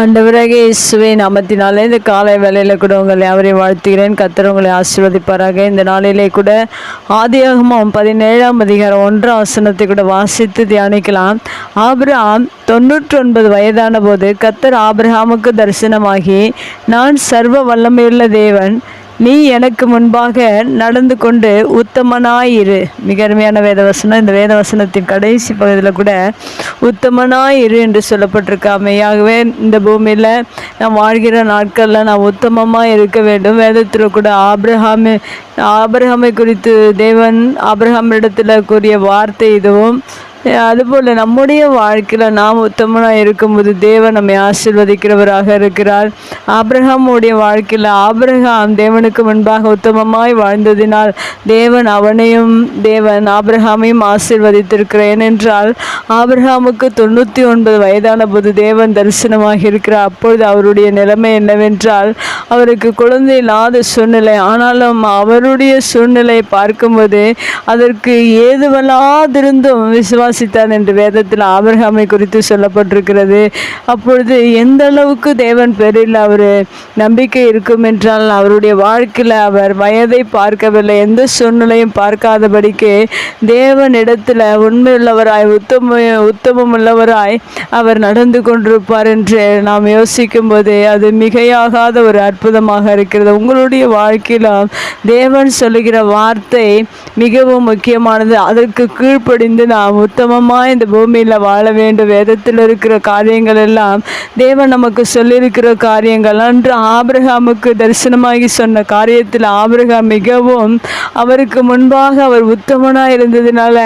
ஆண்டவராக இயேசுவே நாமத்தினாலே இந்த காலை வேலையில் கூட உங்களை யாவரையும் வாழ்த்துகிறேன். கத்தர் உங்களை ஆசீர்வதிப்பாராக. இந்த நாளிலே கூட ஆதியாகமும் பதினேழாம் அதிகாரம் ஒன்றாம் ஆசனத்தை கூட வாசித்து தியானிக்கலாம். ஆபிரகாம் தொண்ணூற்றி ஒன்பது வயதான போது கத்தர் ஆபிரகாமுக்கு தரிசனமாகி நான் சர்வ வல்லமையுள்ள தேவன் நீ எனக்கு முன்பாக நடந்து கொண்டு உத்தமனாயிரு. மிக அருமையான வேதவசனம். இந்த வேதவசனத்தின் கடைசி பகுதியில் கூட உத்தமனாயிரு என்று சொல்லப்பட்டிருக்கா அமையாகவே இந்த பூமியில் நான் வாழ்கிற நாட்களில் நான் உத்தமமாக இருக்க வேண்டும். வேதத்தில் கூட ஆபிரஹாமு ஆபிரஹாமை குறித்து தேவன் ஆபிரஹாம் இடத்துல கூறிய வார்த்தை இதுவும். அதுபோல் நம்முடைய வாழ்க்கையில் நாம் உத்தமனாக இருக்கும்போது தேவன் நம்மை ஆசிர்வதிக்கிறவராக இருக்கிறார். ஆபிரகாமுடைய வாழ்க்கையில் ஆபிரகாம் தேவனுக்கு முன்பாக உத்தமமாய் வாழ்ந்ததினால் தேவன் அவனையும் தேவன் ஆபிரகாமையும் ஆசிர்வதித்திருக்கிற ஏனென்றால் ஆபிரகாமுக்கு தொண்ணூற்றி ஒன்பது வயதான போது தேவன் தரிசனமாக இருக்கிறார். அப்பொழுது அவருடைய நிலைமை என்னவென்றால் அவருக்கு குழந்தை இல்லாத சூழ்நிலை. ஆனாலும் அவருடைய சூழ்நிலை பார்க்கும்போது அதற்கு ஏதுவல்லாதிருந்தும் விசுவாசித்தான் என்று வேதத்தில் ஆபிரகாமை குறித்து சொல்லப்பட்டிருக்கிறது. அப்பொழுது எந்த அளவுக்கு தேவன் பேரில் அவர் நம்பிக்கை இருக்கும் என்றால் அவருடைய வாழ்க்கையில் அவர் வயதை பார்க்கவில்லை. எந்த சூழ்நிலையும் பார்க்காதபடிக்கு தேவனிடத்தில் உண்மையுள்ளவராய் உத்தம உத்தமம் உள்ளவராய் அவர் நடந்து கொண்டிருப்பார் என்று நாம் யோசிக்கும் போது அது மிகையாகாத ஒரு அற்புதமாக இருக்கிறது. உங்களுடைய வாழ்க்கையிலும் தேவன் சொல்லுகிற வார்த்தை மிகவும் முக்கியமானது. அதற்கு கீழ்ப்படிந்து நாம் உத்தமமாக இந்த பூமியில் வாழ வேண்டும். வேதத்தில் இருக்கிற காரியங்கள் எல்லாம் தேவன் நமக்கு சொல்லியிருக்கிற காரியங்கள். அன்று ஆபிரகாமுக்கு தரிசனமாகி சொன்ன காரியத்தில் ஆபிரகாம் மிகவும் அவருக்கு முன்பாக அவர் உத்தமனாக இருந்ததினால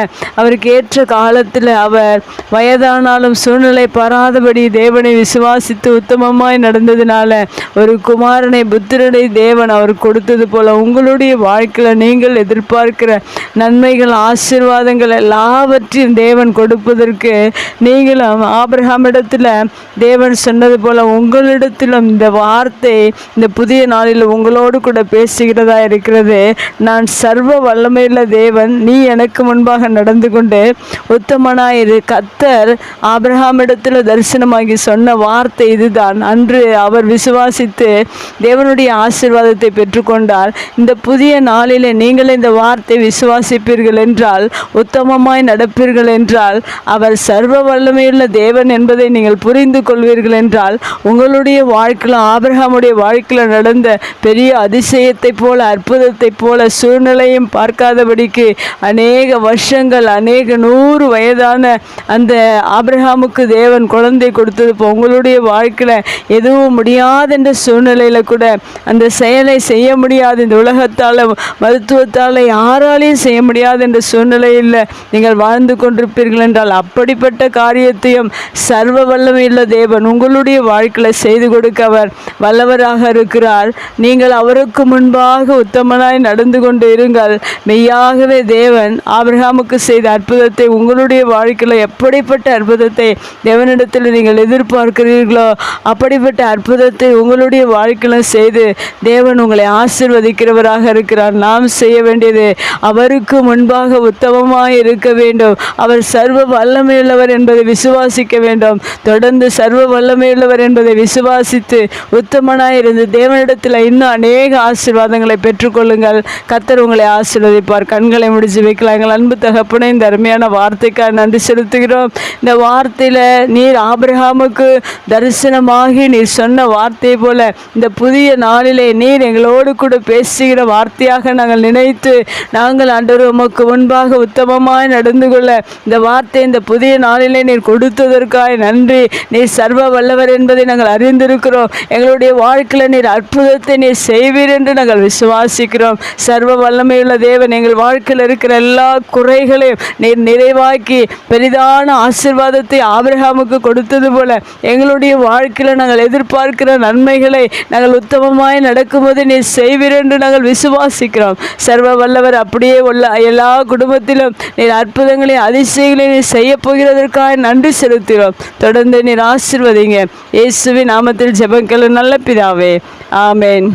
அவருக்கு ஏற்ற காலத்தில் அவர் வயதானாலும் சூழ்நிலை பாராதபடி தேவனை விசுவாசித்து உத்தமமாய் நடந்ததினால ஒரு குமாரனை புத்திரனை தேவன் அவர் கொடுத்தது போல உங்களுடைய வாழ்க்கையில் நீங்கள் எதிர்பார்க்கிற நன்மைகள் ஆசீர்வாதங்கள் எல்லாவற்றையும் தேவன் கொடுப்பதற்கு நீங்களும் ஆபிரகாமிடத்தில் தேவன் சொன்னது போல உங்களிடத்திலும் இந்த வார்த்தை இந்த புதிய நாளில் உங்களோடு கூட பேசுகிறதா இருக்கிறது. நான் சர்வ வல்லமையுள்ள தேவன் நீ எனக்கு முன்பாக நடந்து கொண்டு உத்தமனாயிரு. கத்தர் ஆபிரகாமிடத்தில் தரிசனமாகி சொன்ன வார்த்தை இதுதான். அன்று அவர் விசுவாசித்து தேவனுடைய ஆசீர்வாதத்தை பெற்றுக்கொண்டார். இந்த புதிய நாளில் நீங்கள் இந்த வார்த்தை விசுவாசிப்பீர்கள் என்றால் உத்தமமாய் நடப்பீர்கள் என்றால் அவர் சர்வ வல்லமையுள்ள தேவன் என்பதை நீங்கள் புரிந்து கொள்வீர்கள் என்றால் உங்களுடைய வாழ்க்கையில் ஆபிரகாமுடைய வாழ்க்கையில் நடந்த பெரிய அதிசயத்தை போல அற்புதத்தைப் போல சூழ்நிலையும் பார்க்காதபடிக்கு அநேக வருஷங்கள் அநேக நூறு வயதான அந்த ஆபிரகாமுக்கு தேவன் குழந்தை கொடுத்தது இப்போ உங்களுடைய வாழ்க்கையில் எதுவும் முடியாதென்ற சூழ்நிலையில் கூட அந்த செயலை செய்ய முடியாது. இந்த உலகத்தால் மருத்துவத்தால் யாராலையும் செய்ய முடியாது என்ற சூழ்நிலையில் நீங்கள் வாழ்ந்து கொண்டு கொண்டிருப்பீர்கள் என்றால் அப்படிப்பட்ட காரியத்தையும் சர்வ வல்லமையுள்ள தேவன் உங்களுடைய வாழ்க்கையில் செய்து கொடுக்க அவர் வல்லவராக இருக்கிறார். நீங்கள் அவருக்கு முன்பாக உத்தமனாய் நடந்து கொண்டு இருங்கள். மெய்யாகவே தேவன் ஆபிரகாமுக்கு செய்த அற்புதத்தை உங்களுடைய வாழ்க்கையில் எப்படிப்பட்ட அற்புதத்தை தேவனிடத்தில் நீங்கள் எதிர்பார்க்கிறீர்களோ அப்படிப்பட்ட அற்புதத்தை உங்களுடைய வாழ்க்கையில் செய்து தேவன் உங்களை ஆசிர்வதிக்கிறவராக இருக்கிறார். நாம் செய்ய வேண்டியது அவருக்கு முன்பாக உத்தமமாக இருக்க வேண்டும். அவர் சர்வ வல்லமையுள்ளவர் என்பதை விசுவாசிக்க வேண்டும். தொடர்ந்து சர்வ வல்லமையுள்ளவர் என்பதை விசுவாசித்து உத்தமனாயிருந்து தேவனிடத்தில் இன்னும் அநேக ஆசீர்வாதங்களை பெற்றுக்கொள்ளுங்கள். கத்தர் உங்களை ஆசீர்வதிப்பார். கண்களை முடிச்சு வைக்கலாம். எங்கள் அன்பு தகப்பனே இந்த அருமையான வார்த்தைக்காக நன்றி செலுத்துகிறோம். இந்த வார்த்தையில் நீர் ஆபிரகாமுக்கு தரிசனமாகி நீர் சொன்ன வார்த்தை போல இந்த புதிய நாளிலே நீர் எங்களோடு கூட பேசுகிற வார்த்தையாக நாங்கள் நினைத்து நாங்கள் ஆண்டவர் உமக்கு முன்பாக உத்தமமாய் நடந்து கொள்ள இந்த வார்த்தை இந்த புதிய நாளிலே நீர் கொடுத்ததற்காய் நன்றி. நீர் சர்வ வல்லவர் என்பதை நாங்கள் அறிந்திருக்கிறோம். எங்களுடைய வாழ்க்கையில் நீர் அற்புதத்தை நீர் செய்வீர் என்று நாங்கள் விசுவாசிக்கிறோம். சர்வ வல்லமையுள்ள தேவன் எங்கள் வாழ்க்கையில் இருக்கிற எல்லா குறைகளையும் நீர் நிறைவாக்கி பெரிதான ஆசிர்வாதத்தை ஆபிரகாமுக்கு கொடுத்தது போல எங்களுடைய வாழ்க்கையில் நாங்கள் எதிர்பார்க்கிற நன்மைகளை நாங்கள் உத்தமமாய் நடக்கும்போது நீர் செய்வீர் என்று நாங்கள் விசுவாசிக்கிறோம். சர்வ வல்லவர் அப்படியே உள்ள எல்லா குடும்பத்திலும் நீர் அற்புதங்களை அதிசயங்களை நீர் செய்ய போகிறதற்காக நன்றி செலுத்துகிறோம். தொடர்ந்து நீர் ஆசிர்வதிங்க. இயேசுவின் நாமத்தில் ஜெபங்கள் நல்ல பிதாவே. ஆமேன்.